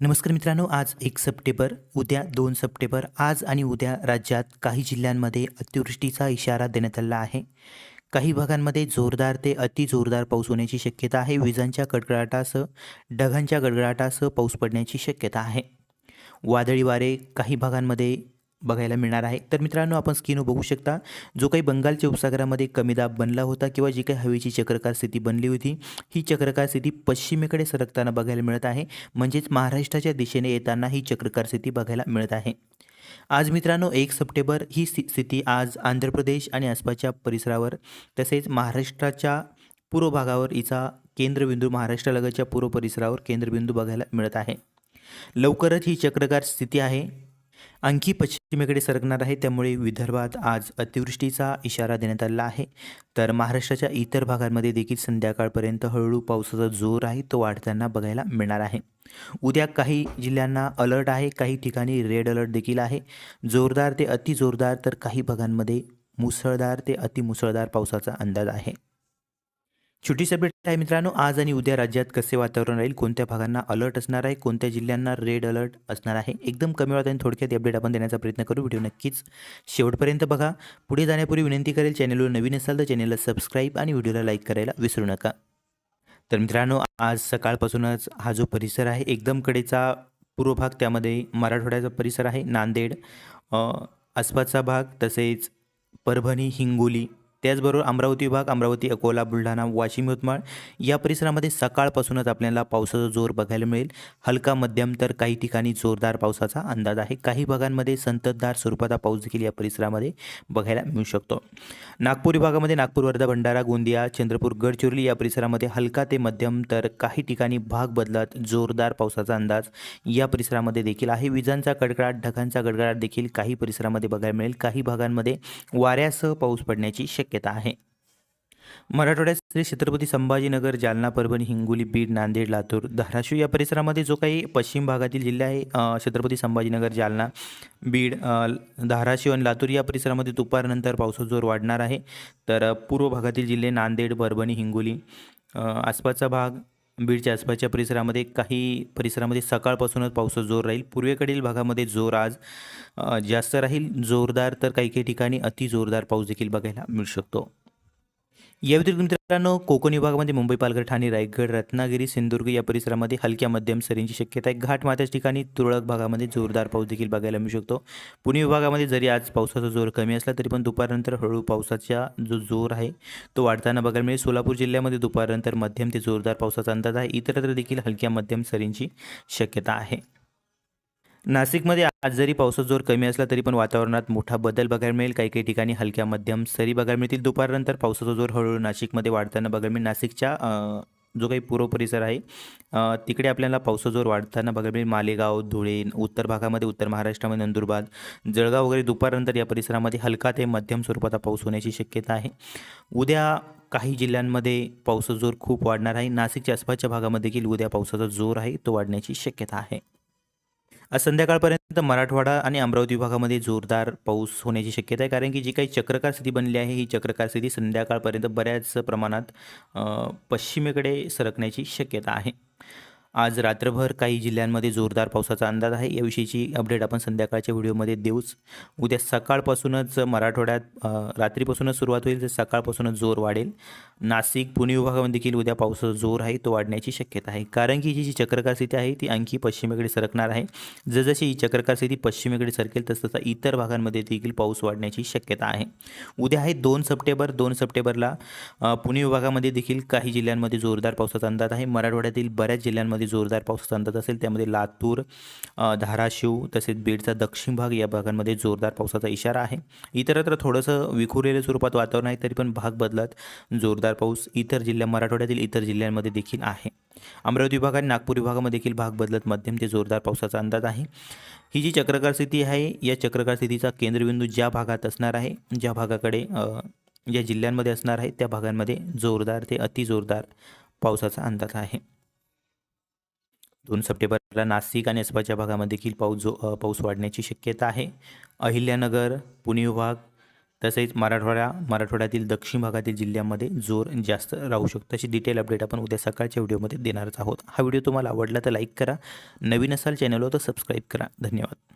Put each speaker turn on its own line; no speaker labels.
नमस्कार मित्रांनो आज एक सप्टेंबर उद्या दोन सप्टेंबर. आज आणि उद्या राज्यात काही जिल्ह्यांमध्ये अतिवृष्टीचा इशारा देण्यात आला आहे. काही भागांमध्ये जोरदार ते अति जोरदार पाऊस होण्याची शक्यता आहे. विजांच्या कडकडाटासह ढगांच्या गडगडाटासह पाऊस पडण्याची शक्यता आहे. वादळी वारे काही भागांमध्ये बघायला मिळणार आहे. तर मित्रांनो आपण स्क्रीनवर बघू शकता जो काही बंगालच्या उपसागरामध्ये कमी दाब बनला होता किंवा जी काही हवेची चक्रकार स्थिती बनली होती ही चक्रकार स्थिती पश्चिमेकडे सरकताना बघायला मिळत आहे. म्हणजेच महाराष्ट्राच्या दिशेने येताना ही चक्रकार स्थिती बघायला मिळत आहे. आज मित्रांनो एक सप्टेंबर ही स्थि स्थिती आज आंध्र प्रदेश आणि आसपासच्या परिसरावर तसेच महाराष्ट्राच्या पूर्व भागावर हिचा केंद्रबिंदू महाराष्ट्रालगतच्या पूर्व परिसरावर केंद्रबिंदू बघायला मिळत आहे. लवकरच ही चक्रकार स्थिती आहे. आणखी पश्चिमेकडे सरकणार आहे. त्यामुळे विदर्भात आज अतिवृष्टीचा इशारा देण्यात आला आहे. तर महाराष्ट्राच्या इतर भागांमध्ये देखील संध्याकाळपर्यंत हळूहळू पावसाचा जोर आहे. तो वाढताना बघायला मिळणार आहे. उद्या काही जिल्ह्यांना अलर्ट आहे. काही ठिकाणी रेड अलर्ट देखील आहे. जोरदार ते अतिजोरदार तर काही भागांमध्ये मुसळधार ते अतिमुसळधार पावसाचा अंदाज आहे. छोटी अपडेट आहे मित्रांनो आज आणि उद्या राज्यात कसे वातावरण राहील कोणत्या भागांना अलर्ट असणार आहे कोणत्या जिल्ह्यांना रेड अलर्ट असणार आहे एकदम कमी वेळात आणि थोडक्यात अपडेट आपण देण्याचा प्रयत्न करू. व्हिडिओ नक्कीच शेवटपर्यंत बघा. पुढे जाण्यापूर्वी विनंती करेल चॅनलवर नवीन असाल तर चॅनलला सबस्क्राईब आणि व्हिडिओला लाईक करायला विसरू नका. तर मित्रांनो आज सकाळपासूनच हा जो परिसर आहे एकदम कडेचा पूर्व भाग त्यामध्ये मराठवाड्याचा परिसर आहे नांदेड आसपासचा भाग तसेच परभणी हिंगोली त्याचबरोबर अमरावती विभाग अमरावती अकोला बुलढाणा वाशिम यवतमाळ या परिसरामध्ये सकाळपासूनच आपल्याला पावसाचा जोर बघायला मिळेल. हलका मध्यम तर काही ठिकाणी जोरदार पावसाचा अंदाज आहे. काही भागांमध्ये संततधार स्वरूपाचा पाऊस देखील या परिसरामध्ये बघायला मिळू शकतो. नागपूर विभागामध्ये नागपूर वर्धा भंडारा गोंदिया चंद्रपूर गडचिरोली या परिसरामध्ये हलका ते मध्यम तर काही ठिकाणी भाग बदलत जोरदार पावसाचा अंदाज या परिसरामध्ये देखील आहे. विजांचा कडकडाट ढगांचा गडगडाट देखील काही परिसरामध्ये बघायला मिळेल. काही भागांमध्ये वाऱ्यासह पाऊस पडण्याची शक्यता आहे. मराठवाड्यात श्री छत्रपती संभाजीनगर जालना परभणी हिंगोली बीड नांदेड लातूर धाराशिव या परिसरामध्ये जो काही पश्चिम भागातील जिल्हे आहे छत्रपती संभाजीनगर जालना बीड धाराशिव आणि लातूर या परिसरामध्ये दुपारनंतर पावसाचा जोर वाढणार आहे. तर पूर्व भागातील जिल्हे नांदेड परभणी हिंगोली आसपासचा भाग बीडच्या आसपासच्या परिसरामध्ये काही परिसरामध्ये सकाळपासूनच पावसाचा जोर राहील. पूर्वेकडील भागामध्ये जोर आज जास्त राहील. जोरदार तर काही काही ठिकाणी अति जोरदार पाऊस देखील बघायला मिळू शकतो. या व्यतिरिक्त मित्रांनो कोकण विभागामध्ये मुंबई पालघर ठाणे रायगड रत्नागिरी सिंधुदुर्ग या परिसरामध्ये हलक्या मध्यम सरींची शक्यता आहे. घाट माथ्याच्या ठिकाणी तुरळक भागामध्ये जोरदार पाऊस देखील बघायला मिळू शकतो. पुणे विभागामध्ये जरी आज पावसाचा जोर कमी असला तरी पण दुपारनंतर हळू पावसाचा जो जोर आहे तो वाढताना बघायला मिळेल. सोलापूर जिल्ह्यामध्ये दुपारनंतर मध्यम ते जोरदार पावसाचा अंदाज आहे. इतरत्र देखील हलक्या मध्यम सरींची शक्यता आहे. नाशिकमध्ये आज जरी पावसाचा जोर कमी असला तरी पण वातावरणात मोठा बदल बघायला मिळेल. काही काही ठिकाणी हलक्या मध्यम सरी बघायला मिळतील. दुपारनंतर पावसाचा जोर हळूहळू नाशिकमध्ये वाढताना बघायला मिळेल. नाशिकच्या जो काही पूर्व परिसर आहे तिकडे आपल्याला पावसाचा जोर वाढताना बघायला मिळेल. मालेगाव धुळे उत्तर भागामध्ये उत्तर महाराष्ट्रामध्ये नंदुरबार जळगाव वगैरे दुपारनंतर या परिसरामध्ये हलका ते मध्यम स्वरूपाचा पाऊस होण्याची शक्यता आहे. उद्या काही जिल्ह्यांमध्ये पावसाचा जोर खूप वाढणार आहे. नाशिकच्या आसपासच्या भागामध्ये देखील उद्या पावसाचा जोर आहे तो वाढण्याची शक्यता आहे. आज संध्याकाळपर्यंत मराठवाडा आणि अमरावती विभागामध्ये जोरदार पाऊस होण्याची शक्यता आहे. कारण की जी काही चक्रकार स्थिती बनली आहे ही चक्रकार स्थिती संध्याकाळपर्यंत बऱ्याच प्रमाणात पश्चिमेकडे सरकण्याची शक्यता आहे. आज रात्रभर काही जिल्ह्यांमध्ये जोरदार पावसाचा अंदाज आहे. याविषयीची अपडेट आपण संध्याकाळच्या व्हिडिओमध्ये देऊच. उद्या सकाळपासूनच मराठवाड्यात रात्रीपासूनच सुरुवात होईल. तर सकाळपासूनच जोर वाढेल. नाशिक पुणे विभागामध्ये देखील उद्या पावसाचा जोर आहे. तो वाढण्याची शक्यता आहे. कारण की जी जी चक्रकार स्थिती आहे ती आणखी पश्चिमेकडे सरकणार आहे. जसजशी ही चक्रकार स्थिती पश्चिमेकडे सरकेल तसतसा इतर भागांमध्ये देखील पाऊस वाढण्याची शक्यता आहे. उद्या आहे दोन सप्टेंबर. दोन सप्टेंबरला पुणे विभागामध्ये देखील काही जिल्ह्यांमध्ये जोरदार पावसाचा अंदाज आहे. मराठवाड्यातील बऱ्याच जिल्ह्यांमध्ये जोरदार पावसाचा अंदाज असेल त्यामध्ये लातूर धाराशिव तसेच बीडचा दक्षिण भाग या भागांमध्ये जोरदार पावसाचा इशारा आहे. इतरत्र थोडंसं विखुरलेल्या स्वरूपात वातावरण आहे तरी पण भाग बदलत जोरदार पाऊस इतर जिल्ह्या मराठवाड्यातील इतर जिल्ह्यांमध्ये देखील आहे. अमरावती विभाग आणि नागपूर विभागामध्ये देखील भाग बदलत मध्यम ते जोरदार पावसाचा अंदाज आहे. ही जी चक्रकार स्थिती आहे या चक्रकार स्थितीचा केंद्रबिंदू ज्या भागात असणार आहे ज्या भागाकडे ज्या जिल्ह्यांमध्ये असणार आहे त्या भागांमध्ये जोरदार ते अतिजोरदार पावसाचा अंदाज आहे. दोन सप्टेंबरला नाशिक आणि आसपासच्या भागामध्ये देखील पाऊस जो पाऊस वाढण्याची शक्यता आहे. अहिल्यानगर पुणे विभाग तसेच मराठवाडा मराठवाड्यातील दक्षिण भागातील जिल्ह्यामध्ये जोर जास्त राहू शकतो अशी डिटेल अपडेट आपण उद्या सकाळच्या व्हिडिओमध्ये देणारच आहोत. हा व्हिडिओ तुम्हाला आवडला तर लाईक करा. नवीन असाल चॅनलवर तर सबस्क्राईब करा. धन्यवाद.